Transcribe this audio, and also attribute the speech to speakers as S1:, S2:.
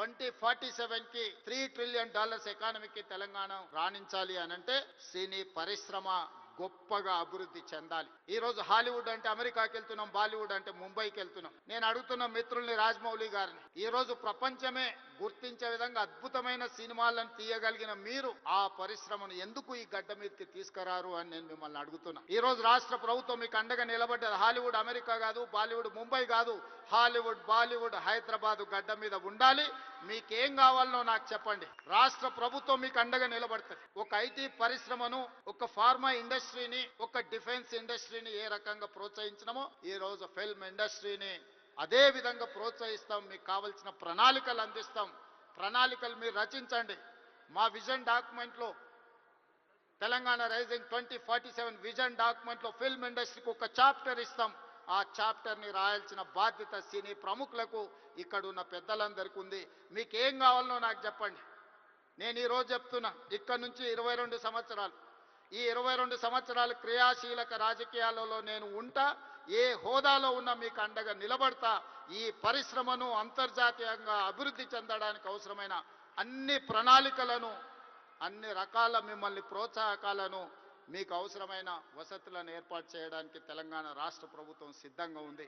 S1: Twenty forty సెవెన్కి three trillion dollars ఎకానమీకి తెలంగాణ రాణించాలి అనంటే సినీ పరిశ్రమ గొప్పగా అభివృద్ధి చెందాలి. ఈ రోజు హాలీవుడ్ అంటే అమెరికాకి వెళ్తున్నాం బాలీవుడ్ అంటే ముంబైకి వెళ్తున్నాం. నేను అడుగుతున్న మిత్రుల్ని రాజమౌళి గారిని ఈ రోజు ప్రపంచమే గుర్తించే విధంగా అద్భుతమైన సినిమాలను తీయగలిగిన మీరు ఆ పరిశ్రమను ఎందుకు ఈ గడ్డ మీదకి తీసుకురారు అని నేను మిమ్మల్ని అడుగుతున్నా. ఈ రోజు రాష్ట్ర ప్రభుత్వం మీకు అండగా నిలబడ్డది హాలీవుడ్ అమెరికా కాదు బాలీవుడ్ ముంబై కాదు హాలీవుడ్ బాలీవుడ్ హైదరాబాద్ గడ్డ మీద ఉండాలి. మీకేం కావాలనో నాకు చెప్పండి. రాష్ట్ర ప్రభుత్వం మీకు అండగా నిలబడుతుంది. ఒక ఐటీ పరిశ్రమను ఒక ఫార్మా ఇండస్ట్రీని ఒక డిఫెన్స్ ఇండస్ట్రీని ఏ రకంగా ప్రోత్సహించినమో ఈ రోజు ఫిల్మ్ ఇండస్ట్రీని అదే విధంగా ప్రోత్సహిస్తాం. మీకు కావలసిన ప్రణాళికలు అందిస్తాం. ప్రణాళికలు మీరు రచించండి. మా vision డాక్యుమెంట్లో Telangana rising twenty forty seven vision డాక్యుమెంట్లో film ఇండస్ట్రీకి ఒక చాప్టర్ ఇస్తాం. ఆ చాప్టర్ని రాయాల్సిన బాధ్యత సినీ ప్రముఖులకు ఇక్కడున్న పెద్దలందరికీ ఉంది. మీకు ఏం కావాలనో నాకు చెప్పండి. నేను ఈరోజు చెప్తున్నా ఇక్కడ నుంచి ఇరవై రెండు సంవత్సరాలు. ఈ ఇరవై రెండు సంవత్సరాలు క్రియాశీలక రాజకీయాలలో నేను ఉంటా ఏ హోదాలో ఉన్న మీకు అండగా నిలబడతా. ఈ పరిశ్రమను అంతర్జాతీయంగా అభివృద్ధి చెందడానికి అవసరమైన అన్ని ప్రణాళికలను అన్ని రకాల మిమ్మల్ని ప్రోత్సాహకాలను మీకు అవసరమైన వసతులను ఏర్పాటు చేయడానికి తెలంగాణ రాష్ట్ర ప్రభుత్వం సిద్ధంగా ఉంది.